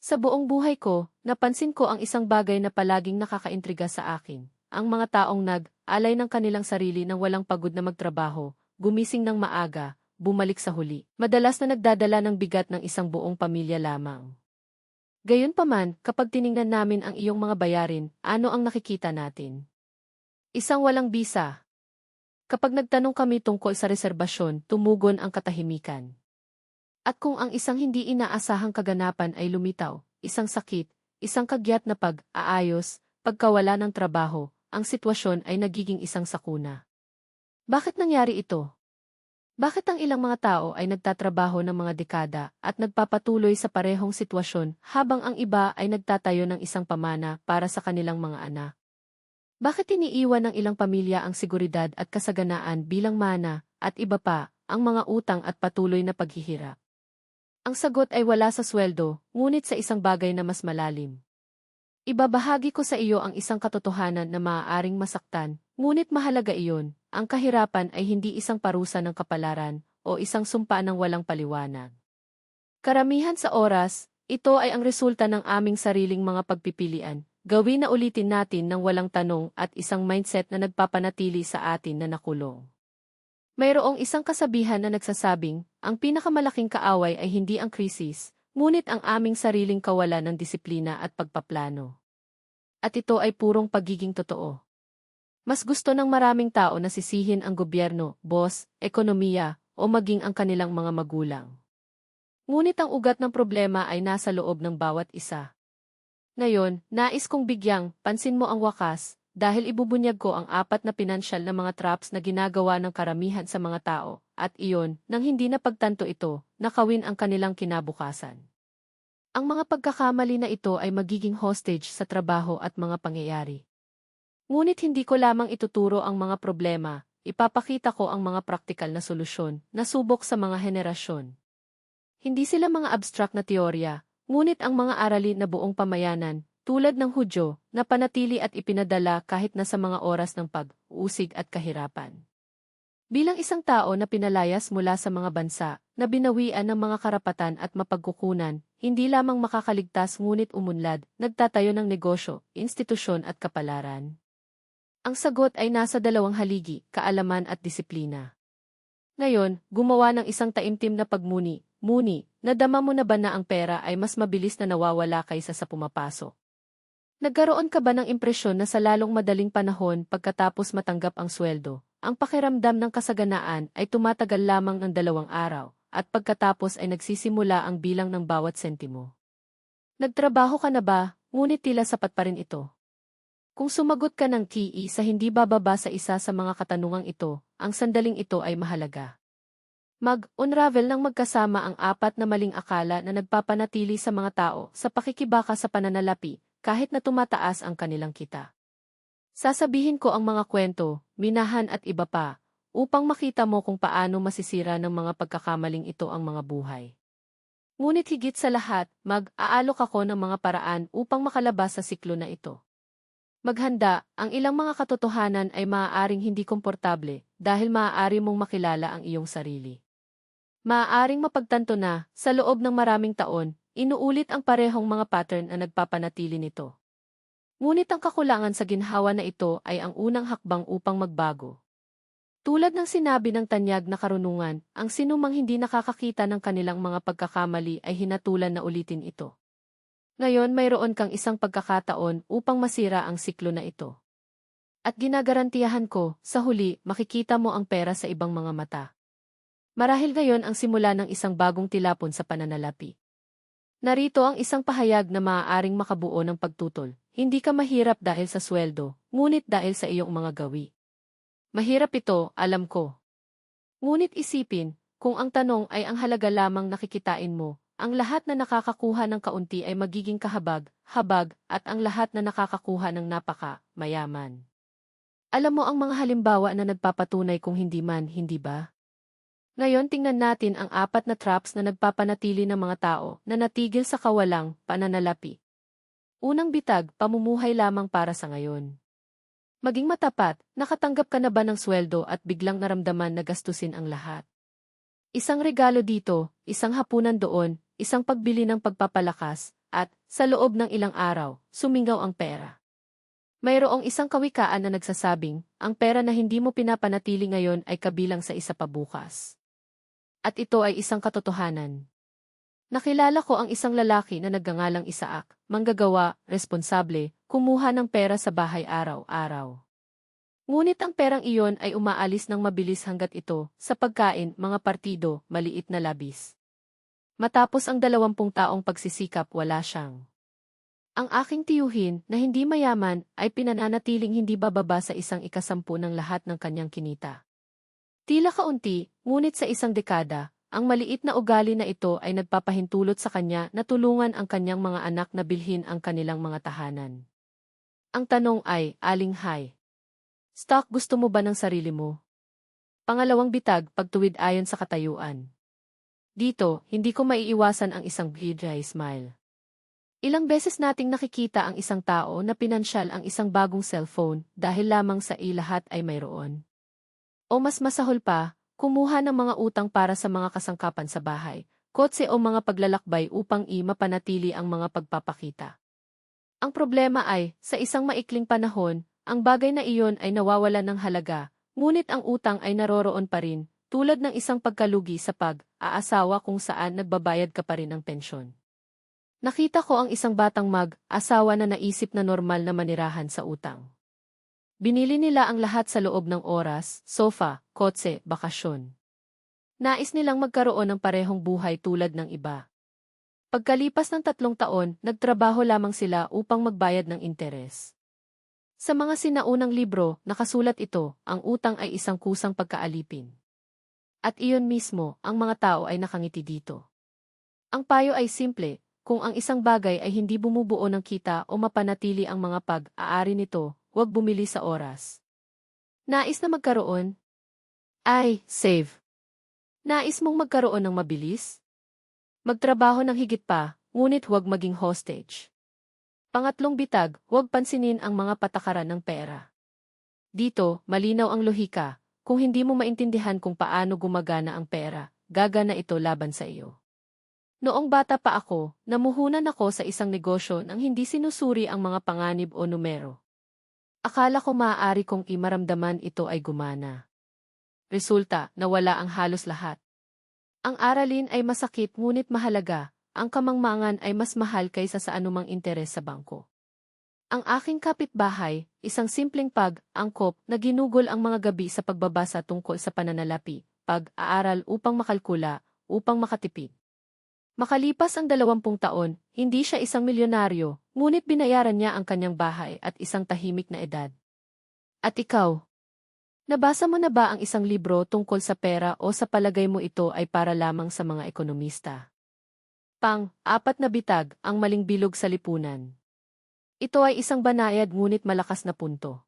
Sa buong buhay ko, napansin ko ang isang bagay na palaging nakakaintriga sa akin. Ang mga taong nag-alay ng kanilang sarili nang walang pagod na magtrabaho, gumising ng maaga, bumalik sa huli. Madalas na nagdadala ng bigat ng isang buong pamilya lamang. Gayunpaman, kapag tiningnan namin ang iyong mga bayarin, ano ang nakikita natin? Isang walang bisa. Kapag nagtanong kami tungkol sa reserbasyon, tumugon ang katahimikan. At kung ang isang hindi inaasahang kaganapan ay lumitaw, isang sakit, isang kagyat na pag-aayos, pagkawala ng trabaho, ang sitwasyon ay nagiging isang sakuna. Bakit nangyari ito? Bakit ang ilang mga tao ay nagtatrabaho ng mga dekada at nagpapatuloy sa parehong sitwasyon habang ang iba ay nagtatayo ng isang pamana para sa kanilang mga anak? Bakit iniiwan ng ilang pamilya ang seguridad at kasaganaan bilang mana at iba pa, ang mga utang at patuloy na paghihirap? Ang sagot ay wala sa sweldo, ngunit sa isang bagay na mas malalim. Ibabahagi ko sa iyo ang isang katotohanan na maaaring masaktan, ngunit mahalaga iyon. Ang kahirapan ay hindi isang parusa ng kapalaran o isang sumpa ng walang paliwanag. Karamihan sa oras, ito ay ang resulta ng aming sariling mga pagpipilian. Gawin na ulitin natin ng walang tanong at isang mindset na nagpapanatili sa atin na nakulong. Mayroong isang kasabihan na nagsasabing, ang pinakamalaking kaaway ay hindi ang krisis, ngunit ang aming sariling kawalan ng disiplina at pagpaplano. At ito ay purong pagiging totoo. Mas gusto ng maraming tao na sisihin ang gobyerno, boss, ekonomiya, o maging ang kanilang mga magulang. Ngunit ang ugat ng problema ay nasa loob ng bawat isa. Ngayon, nais kong bigyang, pansin mo ang wakas, dahil ibubunyag ko ang apat na pinansyal na mga traps na ginagawa ng karamihan sa mga tao, at iyon, nang hindi napagtanto ito, nakawin ang kanilang kinabukasan. Ang mga pagkakamali na ito ay magiging hostage sa trabaho at mga pangyayari. Ngunit hindi ko lamang ituturo ang mga problema, ipapakita ko ang mga praktikal na solusyon na subok sa mga henerasyon. Hindi sila mga abstract na teorya, ngunit ang mga aralin na buong pamayanan, tulad ng Hudyo, na panatili at ipinadala kahit na sa mga oras ng pag-usig at kahirapan. Bilang isang tao na pinalayas mula sa mga bansa, na binawian ng mga karapatan at mapagkukunan, hindi lamang makakaligtas ngunit umunlad, nagtatayo ng negosyo, institusyon at kapalaran. Ang sagot ay nasa dalawang haligi, kaalaman at disiplina. Ngayon, gumawa ng isang taimtim na pagmuni, muni, nadama mo na ba na ang pera ay mas mabilis na nawawala kaysa sa pumapasok? Nagkaroon ka ba ng impresyon na sa lalong madaling panahon pagkatapos matanggap ang sweldo, ang pakiramdam ng kasaganaan ay tumatagal lamang ng dalawang araw, at pagkatapos ay nagsisimula ang bilang ng bawat sentimo? Nagtrabaho ka na ba, ngunit tila sapat pa rin ito? Kung sumagot ka ng TE sa hindi bababa sa isa sa mga katanungang ito, ang sandaling ito ay mahalaga. Mag-unravel ng magkasama ang apat na maling akala na nagpapanatili sa mga tao sa pakikibaka sa pananalapi, kahit na tumataas ang kanilang kita. Sasabihin ko ang mga kwento, minahan at iba pa, upang makita mo kung paano masisira ng mga pagkakamaling ito ang mga buhay. Ngunit higit sa lahat, mag-aalok ako ng mga paraan upang makalabas sa siklo na ito. Maghanda, ang ilang mga katotohanan ay maaaring hindi komportable dahil maaari mong makilala ang iyong sarili. Maaaring mapagtanto na, sa loob ng maraming taon, Inuulit ang parehong mga pattern na nagpapanatili nito. Ngunit ang kakulangan sa ginhawa na ito ay ang unang hakbang upang magbago. Tulad ng sinabi ng tanyag na karunungan, ang sinumang hindi nakakakita ng kanilang mga pagkakamali ay hinatulan na ulitin ito. Ngayon mayroon kang isang pagkakataon upang masira ang siklo na ito. At ginagarantiyahan ko, sa huli, makikita mo ang pera sa ibang mga mata. Marahil ngayon ang simula ng isang bagong tilapon sa pananalapi. Narito ang isang pahayag na maaaring makabuo ng pagtutol. Hindi ka mahirap dahil sa sweldo, ngunit dahil sa iyong mga gawi. Mahirap ito, alam ko. Ngunit isipin, kung ang tanong ay ang halaga lamang nakikitain mo, ang lahat na nakakakuha ng kaunti ay magiging kahabag, habag, at ang lahat na nakakakuha ng napaka, mayaman. Alam mo ang mga halimbawa na nagpapatunay kung hindi man, hindi ba? Ngayon tingnan natin ang apat na traps na nagpapanatili ng mga tao na natigil sa kawalang pananalapi. Unang bitag, pamumuhay lamang para sa ngayon. Maging matapat, nakatanggap ka na ba ng sweldo at biglang naramdaman na gastusin ang lahat? Isang regalo dito, isang hapunan doon, isang pagbili ng pagpapalakas, at, sa loob ng ilang araw, sumingaw ang pera. Mayroong isang kawikaan na nagsasabing, ang pera na hindi mo pinapanatili ngayon ay kabilang sa isa pa bukas. At ito ay isang katotohanan. Nakilala ko ang isang lalaki na nagngangalang Isaak, manggagawa, responsable, kumuha ng pera sa bahay araw-araw. Ngunit ang perang iyon ay umaalis ng mabilis hanggat ito, sa pagkain, mga partido, maliit na labis. Matapos ang dalawampung taong pagsisikap wala siyang. Ang aking tiyuhin, na hindi mayaman, ay pinananatiling hindi bababa sa isang ikasampu ng lahat ng kanyang kinita. Tila kaunti, ngunit sa isang dekada, ang maliit na ugali na ito ay nagpapahintulot sa kanya na tulungan ang kanyang mga anak na bilhin ang kanilang mga tahanan. Ang tanong ay, aling hay. Stock gusto mo ba ng sarili mo? Pangalawang bitag pagtuwid ayon sa katayuan. Dito, hindi ko maiiwasan ang isang bidray smile. Ilang beses nating nakikita ang isang tao na pinansyal ang isang bagong cellphone dahil lamang sa ilahat ay mayroon. O mas masahol pa, kumuha ng mga utang para sa mga kasangkapan sa bahay, kotse o mga paglalakbay upang i-mapanatili ang mga pagpapakita. Ang problema ay, sa isang maikling panahon, ang bagay na iyon ay nawawala ng halaga, ngunit ang utang ay naroroon pa rin, tulad ng isang pagkalugi sa pag-aasawa kung saan nagbabayad ka pa rin ng pensyon. Nakita ko ang isang batang mag-asawa na naisip na normal na manirahan sa utang. Binili nila ang lahat sa loob ng oras, sofa, kotse, bakasyon. Nais nilang magkaroon ng parehong buhay tulad ng iba. Pagkalipas ng tatlong taon, nagtrabaho lamang sila upang magbayad ng interes. Sa mga sinaunang libro, nakasulat ito, ang utang ay isang kusang pagkaalipin. At iyon mismo, ang mga tao ay nakangiti dito. Ang payo ay simple, kung ang isang bagay ay hindi bumubuo ng kita o mapanatili ang mga pag-aari nito, huwag bumili sa oras. Nais na magkaroon? Ay, save. Nais mong magkaroon ng mabilis? Magtrabaho ng higit pa, ngunit huwag maging hostage. Pangatlong bitag, huwag pansinin ang mga patakaran ng pera. Dito, malinaw ang lohika, kung hindi mo maintindihan kung paano gumagana ang pera, gagana ito laban sa iyo. Noong bata pa ako, namuhunan ako sa isang negosyo nang hindi sinusuri ang mga panganib o numero. Akala ko maaari kong imaramdaman ito ay gumana. Resulta, nawala ang halos lahat. Ang aralin ay masakit ngunit mahalaga, ang kamangmangan ay mas mahal kaysa sa anumang interes sa bangko. Ang aking kapitbahay, isang simpleng pag-angkop na ginugol ang mga gabi sa pagbabasa tungkol sa pananalapi, pag-aaral upang makalkula, upang makatipid. Makalipas ang dalawampung taon, hindi siya isang milyonaryo, ngunit binayaran niya ang kanyang bahay at isang tahimik na edad. At ikaw? Nabasa mo na ba ang isang libro tungkol sa pera o sa palagay mo ito ay para lamang sa mga ekonomista? Pang, apat na bitag, ang maling bilog sa lipunan. Ito ay isang banayad ngunit malakas na punto.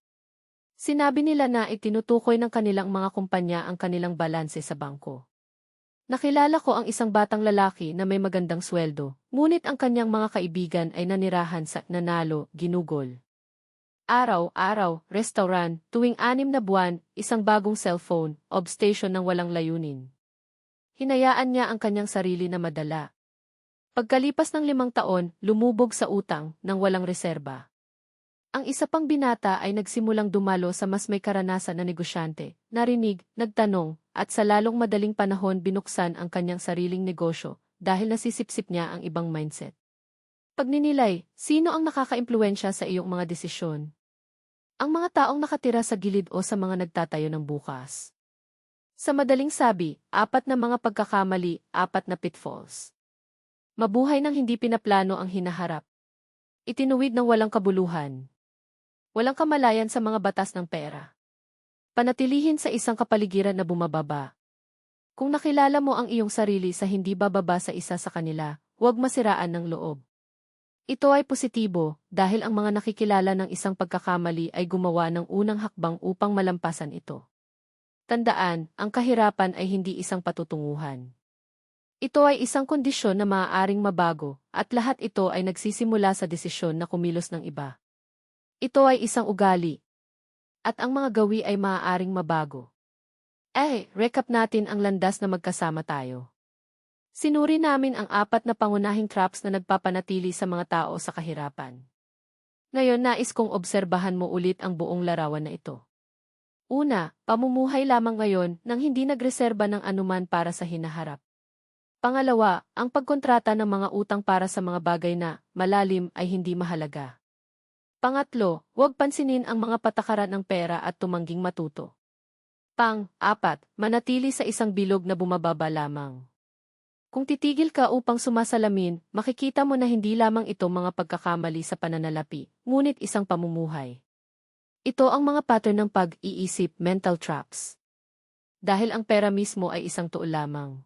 Sinabi nila na itinutukoy ng kanilang mga kumpanya ang kanilang balanse sa bangko. Nakilala ko ang isang batang lalaki na may magandang sweldo, ngunit ang kanyang mga kaibigan ay nanirahan sa nanalo, ginugol. Araw-araw, restaurant, tuwing anim na buwan, isang bagong cellphone, obstation ng walang layunin. Hinayaan niya ang kanyang sarili na madala. Pagkalipas ng limang taon, lumubog sa utang nang walang reserba. Ang isa pang binata ay nagsimulang dumalo sa mas may karanasan na negosyante, narinig, nagtanong, at sa lalong madaling panahon binuksan ang kanyang sariling negosyo dahil nasisipsip niya ang ibang mindset. Pagninilay, sino ang nakakaimpluensya sa iyong mga desisyon? Ang mga taong nakatira sa gilid o sa mga nagtatayo ng bukas. Sa madaling sabi, apat na mga pagkakamali, apat na pitfalls. Mabuhay ng hindi pinaplano ang hinaharap. Itinuwid ng walang kabuluhan. Walang kamalayan sa mga batas ng pera. Panatilihin sa isang kapaligiran na bumababa. Kung nakilala mo ang iyong sarili sa hindi bababa sa isa sa kanila, huwag masiraan ng loob. Ito ay positibo dahil ang mga nakikilala ng isang pagkakamali ay gumawa ng unang hakbang upang malampasan ito. Tandaan, ang kahirapan ay hindi isang patutunguhan. Ito ay isang kondisyon na maaaring mabago, at lahat ito ay nagsisimula sa desisyon na kumilos ng iba. Ito ay isang ugali. At ang mga gawi ay maaaring mabago. Eh, recap natin ang landas na magkasama tayo. Sinuri namin ang apat na pangunahing traps na nagpapanatili sa mga tao sa kahirapan. Ngayon nais kong obserbahan mo ulit ang buong larawan na ito. Una, pamumuhay lamang ngayon nang hindi nagreserba ng anuman para sa hinaharap. Pangalawa, ang pagkontrata ng mga utang para sa mga bagay na, malalim ay hindi mahalaga. Pangatlo, huwag pansinin ang mga patakaran ng pera at tumangging matuto. Pang-apat, manatili sa isang bilog na bumababa lamang. Kung titigil ka upang sumasalamin, makikita mo na hindi lamang ito mga pagkakamali sa pananalapi, ngunit isang pamumuhay. Ito ang mga pattern ng pag-iisip, mental traps. Dahil ang pera mismo ay isang tuol lamang.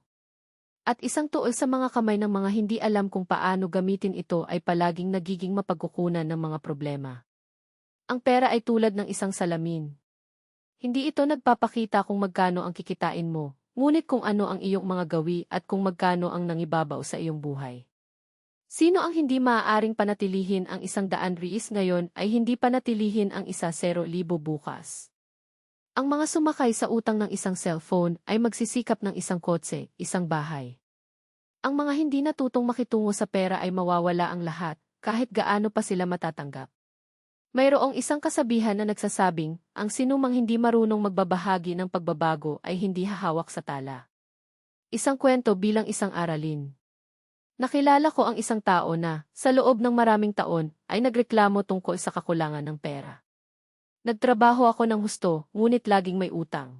At isang tuol sa mga kamay ng mga hindi alam kung paano gamitin ito ay palaging nagiging mapagkukunan ng mga problema. Ang pera ay tulad ng isang salamin. Hindi ito nagpapakita kung magkano ang kikitain mo, ngunit kung ano ang iyong mga gawi at kung magkano ang nangibabaw sa iyong buhay. Sino ang hindi maaaring panatilihin ang isang daan riis ngayon ay hindi panatilihin ang isa zero libo bukas. Ang mga sumakay sa utang ng isang cellphone ay magsisikap ng isang kotse, isang bahay. Ang mga hindi natutong makitungo sa pera ay mawawala ang lahat, kahit gaano pa sila matatanggap. Mayroong isang kasabihan na nagsasabing, ang sinumang hindi marunong magbabahagi ng pagbabago ay hindi hahawak sa tala. Isang kwento bilang isang aralin. Nakilala ko ang isang tao na, sa loob ng maraming taon, ay nagreklamo tungkol sa kakulangan ng pera. Nagtrabaho ako ng husto, ngunit laging may utang.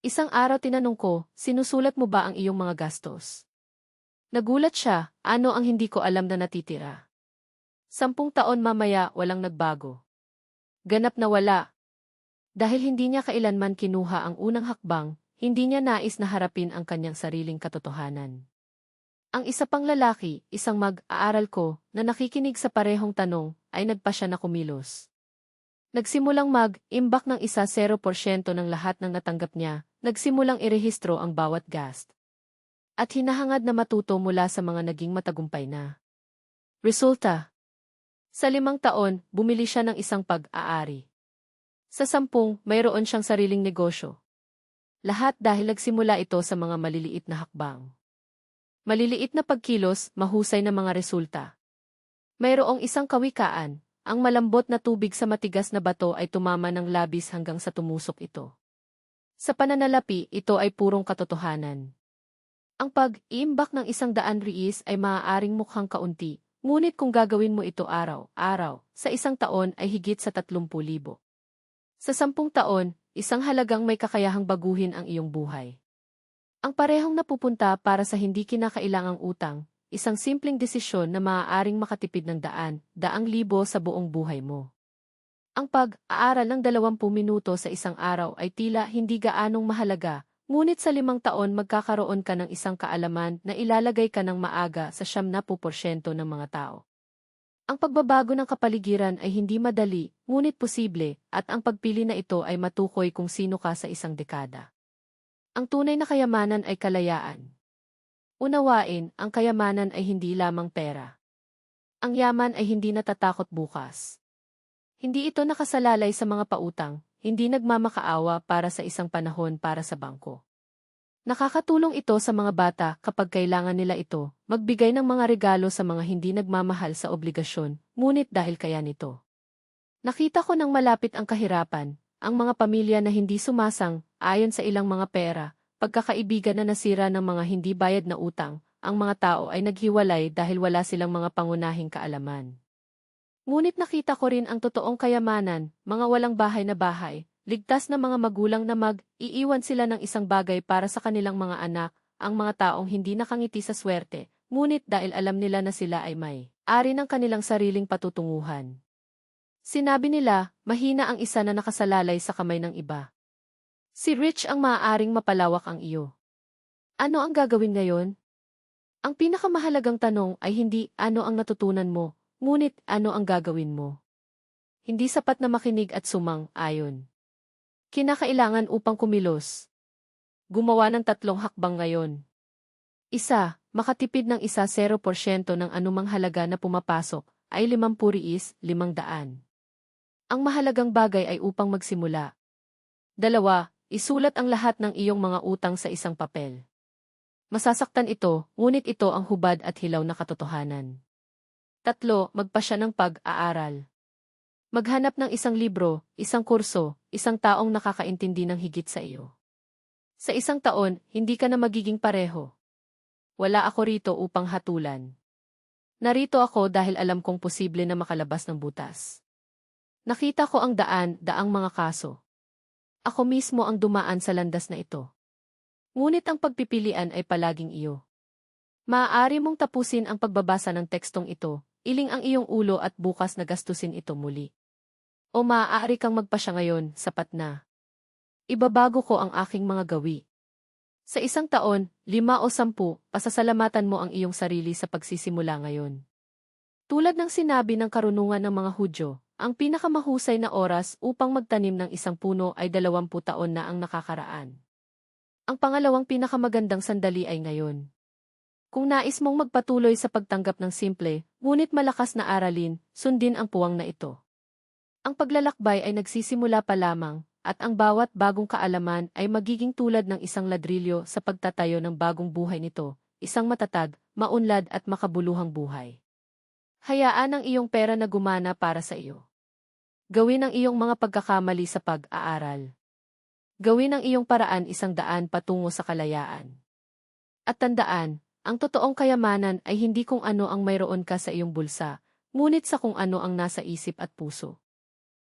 Isang araw tinanong ko, sinusulat mo ba ang iyong mga gastos? Nagulat siya, ano ang hindi ko alam na natitira. Sampung taon mamaya walang nagbago. Ganap na wala. Dahil hindi niya kailanman kinuha ang unang hakbang, hindi niya nais na harapin ang kanyang sariling katotohanan. Ang isa pang lalaki, isang mag-aaral ko, na nakikinig sa parehong tanong, ay nagpa siya na kumilos. Nagsimulang mag-imbak ng isa 0% ng lahat ng natanggap niya, nagsimulang irehistro ang bawat gast. At hinahangad na matuto mula sa mga naging matagumpay na. Resulta, sa limang taon, bumili siya ng isang pag-aari. Sa sampung, mayroon siyang sariling negosyo. Lahat dahil nagsimula ito sa mga maliliit na hakbang. Maliliit na pagkilos, mahusay na mga resulta. Mayroong isang kawikaan, ang malambot na tubig sa matigas na bato ay tumama ng labis hanggang sa tumusok ito. Sa pananalapi, ito ay purong katotohanan. Ang pag-iimbak ng isang daan riis ay maaaring mukhang kaunti, Ngunit kung gagawin mo ito araw-araw, sa isang taon ay higit sa 30,000. Sa sampung taon, isang halagang may kakayahang baguhin ang iyong buhay. Ang parehong napupunta para sa hindi kinakailangang utang, isang simpleng desisyon na maaaring makatipid ng daan, daang libo sa buong buhay mo. Ang pag-aaral ng 20 minuto sa isang araw ay tila hindi gaanong mahalaga, Ngunit sa limang taon magkakaroon ka ng isang kaalaman na ilalagay ka ng maaga sa siyam na porsyento ng mga tao. Ang pagbabago ng kapaligiran ay hindi madali, ngunit posible, at ang pagpili na ito ay matukoy kung sino ka sa isang dekada. Ang tunay na kayamanan ay kalayaan. Unawain, ang kayamanan ay hindi lamang pera. Ang yaman ay hindi natatakot bukas. Hindi ito nakasalalay sa mga pautang, hindi nagmamakaawa para sa isang panahon para sa bangko. Nakakatulong ito sa mga bata kapag kailangan nila ito, magbigay ng mga regalo sa mga hindi nagmamahal sa obligasyon, ngunit dahil kaya nito. Nakita ko nang malapit ang kahirapan, ang mga pamilya na hindi sumasang, ayon sa ilang mga pera, pagkakaibigan na nasira ng mga hindi bayad na utang, ang mga tao ay naghiwalay dahil wala silang mga pangunahing kaalaman. Ngunit nakita ko rin ang totoong kayamanan, mga walang bahay na bahay, ligtas na mga magulang na mag-iiwan sila ng isang bagay para sa kanilang mga anak, ang mga taong hindi nakangiti sa swerte, ngunit dahil alam nila na sila ay may ari ng kanilang sariling patutunguhan. Sinabi nila, mahina ang isa na nakasalalay sa kamay ng iba. Si Rich ang maaaring mapalawak ang iyo. Ano ang gagawin ngayon? Ang pinakamahalagang tanong ay hindi ano ang natutunan mo, Ngunit ano ang gagawin mo? Hindi sapat na makinig at sumang ayon. Kinakailangan upang kumilos. Gumawa ng tatlong hakbang ngayon. Isa, makatipid ng isa 0% ng anumang halaga na pumapasok ay 50 riis, 500. Ang mahalagang bagay ay upang magsimula. Dalawa, isulat ang lahat ng iyong mga utang sa isang papel. Masasaktan ito, ngunit ito ang hubad at hilaw na katotohanan. Tatlo, magpa siya ng pag-aaral. Maghanap ng isang libro, isang kurso, isang taong nakakaintindi ng higit sa iyo. Sa isang taon, hindi ka na magiging pareho. Wala ako rito upang hatulan. Narito ako dahil alam kong posible na makalabas ng butas. Nakita ko ang daan, daang mga kaso. Ako mismo ang dumaan sa landas na ito. Ngunit ang pagpipilian ay palaging iyo. Maaari mong tapusin ang pagbabasa ng tekstong ito, iling ang iyong ulo at bukas na gastusin ito muli. O maaari kang magpasya ngayon, sapat na. Ibabago ko ang aking mga gawi. Sa isang taon, lima o sampu, pasasalamatan mo ang iyong sarili sa pagsisimula ngayon. Tulad ng sinabi ng karunungan ng mga Hudyo, ang pinakamahusay na oras upang magtanim ng isang puno ay dalawampu taon na ang nakakaraan. Ang pangalawang pinakamagandang sandali ay ngayon. Kung nais mong magpatuloy sa pagtanggap ng simple, ngunit malakas na aralin, sundin ang puwang na ito. Ang paglalakbay ay nagsisimula pa lamang, at ang bawat bagong kaalaman ay magiging tulad ng isang ladrilyo sa pagtatayo ng bagong buhay nito, isang matatag, maunlad at makabuluhang buhay. Hayaan ang iyong pera na gumana para sa iyo. Gawin ang iyong mga pagkakamali sa pag-aaral. Gawin ang iyong paraan isang daan patungo sa kalayaan. At tandaan, ang totoong kayamanan ay hindi kung ano ang mayroon ka sa iyong bulsa, ngunit sa kung ano ang nasa isip at puso.